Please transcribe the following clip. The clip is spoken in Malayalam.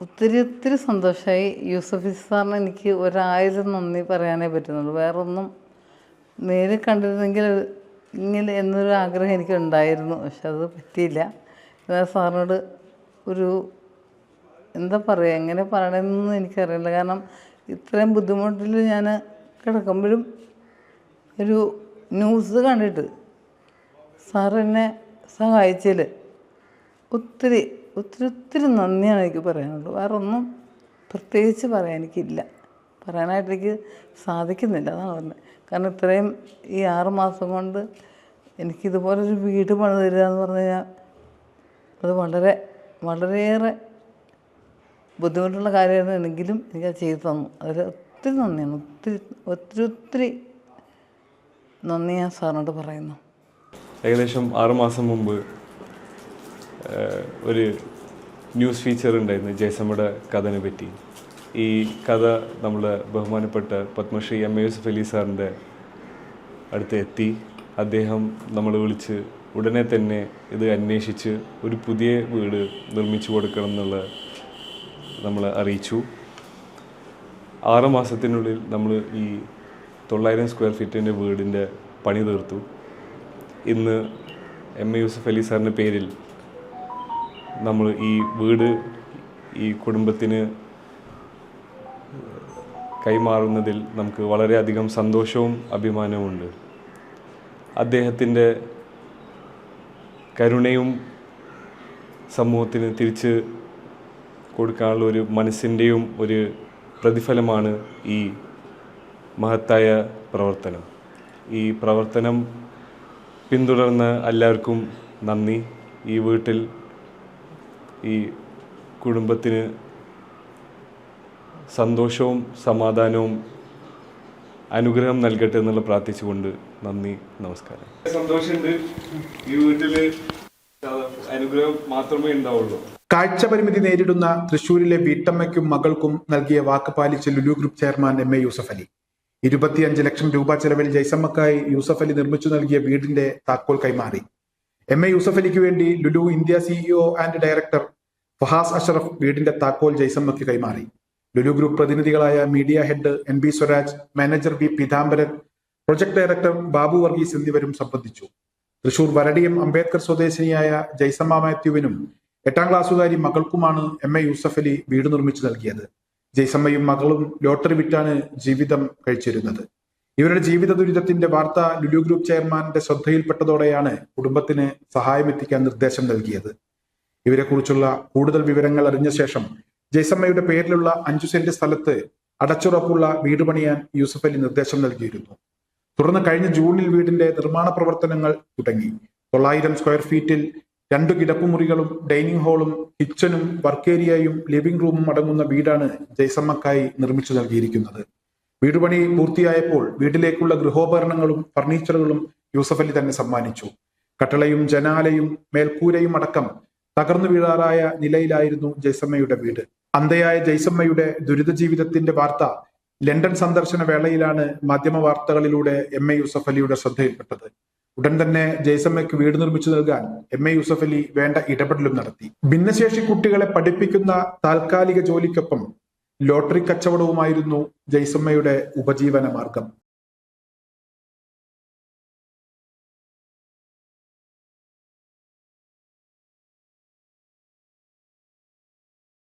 ഒത്തിരി ഒത്തിരി സന്തോഷമായി യൂസഫ് സാറിന് എനിക്ക് ഒരായിരം നന്ദി പറയാനേ പറ്റുന്നുള്ളൂ. വേറൊന്നും നേരിൽ കണ്ടിരുന്നെങ്കിൽ ഇങ്ങനെ എന്നൊരു ആഗ്രഹം എനിക്ക് ഉണ്ടായിരുന്നു പക്ഷെ അത് പറ്റിയില്ല. എന്നാൽ സാറിനോട് ഒരു എന്താ പറയുക എങ്ങനെ പറയണമെന്ന് എനിക്കറിയില്ല. കാരണം ഇത്രയും ബുദ്ധിമുട്ടിൽ ഞാൻ കിടക്കുമ്പോഴും ഒരു ന്യൂസ് കണ്ടിട്ട് സാർ സഹായിച്ചതിൽ ഒത്തിരി ഒത്തിരി ഒത്തിരി നന്ദിയാണ് എനിക്ക് പറയാനുള്ളത്. വേറെ ഒന്നും പ്രത്യേകിച്ച് പറയാൻ എനിക്കില്ല. പറയാനായിട്ട് എനിക്ക് സാധിക്കുന്നില്ല അതാണ് പറഞ്ഞത്. കാരണം ഇത്രയും ഈ ആറ് മാസം കൊണ്ട് എനിക്കിതുപോലൊരു വീട് പണി തരിക എന്ന് പറഞ്ഞു കഴിഞ്ഞാൽ അത് വളരെ വളരെയേറെ ബുദ്ധിമുട്ടുള്ള കാര്യമായിരുന്നു എങ്കിലും എനിക്കത് ചെയ്തു തന്നു. അതിൽ ഒത്തിരി നന്ദിയാണ്. ഒത്തിരി ഒത്തിരി ഒത്തിരി നന്ദി ഞാൻ സാറിനോട് പറയുന്നു. ഏകദേശം ആറ് മാസം മുമ്പ് ഒരു ന്യൂസ് ഫീച്ചർ ഉണ്ടായിരുന്നു ജയസമ്മയുടെ കഥനെ പറ്റി. ഈ കഥ നമ്മൾ ബഹുമാനപ്പെട്ട പത്മശ്രീ എം എ യൂസഫ് അലി സാറിന്റെ അടുത്ത് എത്തി. അദ്ദേഹം നമ്മൾ വിളിച്ച് ഉടനെ തന്നെ ഇത് അന്വേഷിച്ച് ഒരു പുതിയ വീട് നിർമ്മിച്ചു കൊടുക്കണം എന്നുള്ള നമ്മൾ അറിയിച്ചു. ആറ് മാസത്തിനുള്ളിൽ നമ്മൾ ഈ തൊള്ളായിരം സ്ക്വയർ ഫീറ്റിന്റെ വീടിന്റെ പണി തീർത്തു. ഇന്ന് എം എ യൂസഫ് അലി സാറിന്റെ പേരിൽ നമ്മൾ ഈ വീട് ഈ കുടുംബത്തിന് കൈമാറുന്നതിൽ നമുക്ക് വളരെയധികം സന്തോഷവും അഭിമാനവുമുണ്ട്. അദ്ദേഹത്തിന്റെ കരുണയും സമൂഹത്തിന് തിരിച്ച് കൊടുക്കാനുള്ള ഒരു മനസ്സിന്റെയും ഒരു പ്രതിഫലമാണ് ഈ മഹത്തായ പ്രവർത്തനം. ഈ പ്രവർത്തനം പിന്തുടർന്ന എല്ലാവർക്കും നന്ദി. ഈ വീട്ടിൽ ഈ കുടുംബത്തിന് സന്തോഷവും സമാധാനവും അനുഗ്രഹം നൽകട്ടെ എന്നുള്ള പ്രാർത്ഥിച്ചുകൊണ്ട് നന്ദി നമസ്കാരം. സന്തോഷമുണ്ട്. ഈ വീട്ടിൽ അനുഗ്രഹം മാത്രമേ ഉണ്ടാവുള്ളൂ. കാഴ്ച പരിമിതി നേരിടുന്ന തൃശൂരിലെ വീട്ടമ്മയ്ക്കും മകൾക്കും നൽകിയ വാക്ക് പാലിച്ച Lulu group chairman M A Yusuf Ali. ഇരുപത്തിയഞ്ച് ലക്ഷം രൂപ ചെലവിൽ ജയ്സമ്മക്കായി യൂസഫ് അലി നിർമ്മിച്ചു നൽകിയ വീടിന്റെ താക്കോൽ കൈമാറി. എം എ യൂസഫ് അലിക്ക് വേണ്ടി Lulu India CEO and director Fahaz Ashraf വീടിന്റെ താക്കോൽ ജയ്സമ്മയ്ക്ക് കൈമാറി. Lulu group പ്രതിനിധികളായ media head N B Swaraj manager V Peethambaran project director Babu Varghese എന്നിവരും സംബന്ധിച്ചു. തൃശൂർ വരടിയം അംബേദ്കർ സ്വദേശിനിയായ ജയ്സമ്മ മാത്യുവിനും എട്ടാം ക്ലാസ്സുകാരി മകൾക്കുമാണ് എം എ യൂസഫ് അലി വീട് നിർമ്മിച്ചു നൽകിയത്. ജയ്സമ്മയും മകളും ലോട്ടറി വിറ്റാണ് ജീവിതം കഴിച്ചിരുന്നത്. ഇവരുടെ ജീവിത ദുരിതത്തിന്റെ വാർത്ത ലുലു ഗ്രൂപ്പ് ചെയർമാന്റെ ശ്രദ്ധയിൽപ്പെട്ടതോടെയാണ് കുടുംബത്തിന് സഹായമെത്തിക്കാൻ നിർദ്ദേശം നൽകിയത്. ഇവരെക്കുറിച്ചുള്ള കൂടുതൽ വിവരങ്ങൾ അറിഞ്ഞ ശേഷം ജയ്സമ്മയുടെ പേരിലുള്ള അഞ്ചു സെന്റ് സ്ഥലത്ത് അടച്ചുറപ്പുള്ള വീട് പണിയാൻ യൂസഫ് അലി നിർദ്ദേശം നൽകിയിരുന്നു. തുടർന്ന് കഴിഞ്ഞ ജൂണിൽ വീടിന്റെ നിർമ്മാണ പ്രവർത്തനങ്ങൾ തുടങ്ങി. തൊള്ളായിരം സ്ക്വയർ ഫീറ്റിൽ രണ്ടു കിടപ്പുമുറികളും ഡൈനിങ് ഹാളും കിച്ചനും വർക്ക് ഏരിയയും ലിവിംഗ് റൂമും അടങ്ങുന്ന വീടാണ് ജയ്സമ്മക്കായി നിർമ്മിച്ചു നൽകിയിരിക്കുന്നത്. വീടുപണി പൂർത്തിയായപ്പോൾ വീട്ടിലേക്കുള്ള ഗൃഹോപകരണങ്ങളും ഫർണിച്ചറുകളും യൂസഫ് അലി തന്നെ സമ്മാനിച്ചു. കട്ടളയും ജനാലയും മേൽക്കൂരയും അടക്കം തകർന്നു വീഴാറായ നിലയിലായിരുന്നു ജയ്സമ്മയുടെ വീട്. അന്തയായ ജയ്സമ്മയുടെ ദുരിത ജീവിതത്തിന്റെ വാർത്ത ലണ്ടൻ സന്ദർശന വേളയിലാണ് മാധ്യമ വാർത്തകളിലൂടെ എം. എ. യൂസഫ് അലിയുടെ ശ്രദ്ധയിൽപ്പെട്ടത്. ഉടൻ തന്നെ ജയ്സമ്മയ്ക്ക് വീട് നിർമ്മിച്ചു നൽകാൻ എം. എ. യൂസഫ് അലി വേണ്ട ഇടപെടലും നടത്തി. ഭിന്നശേഷി കുട്ടികളെ പഠിപ്പിക്കുന്ന താൽക്കാലിക ജോലിക്കൊപ്പം ലോട്ടറി കച്ചവടവുമായിരുന്നു ജയ്സമ്മയുടെ ഉപജീവന മാർഗം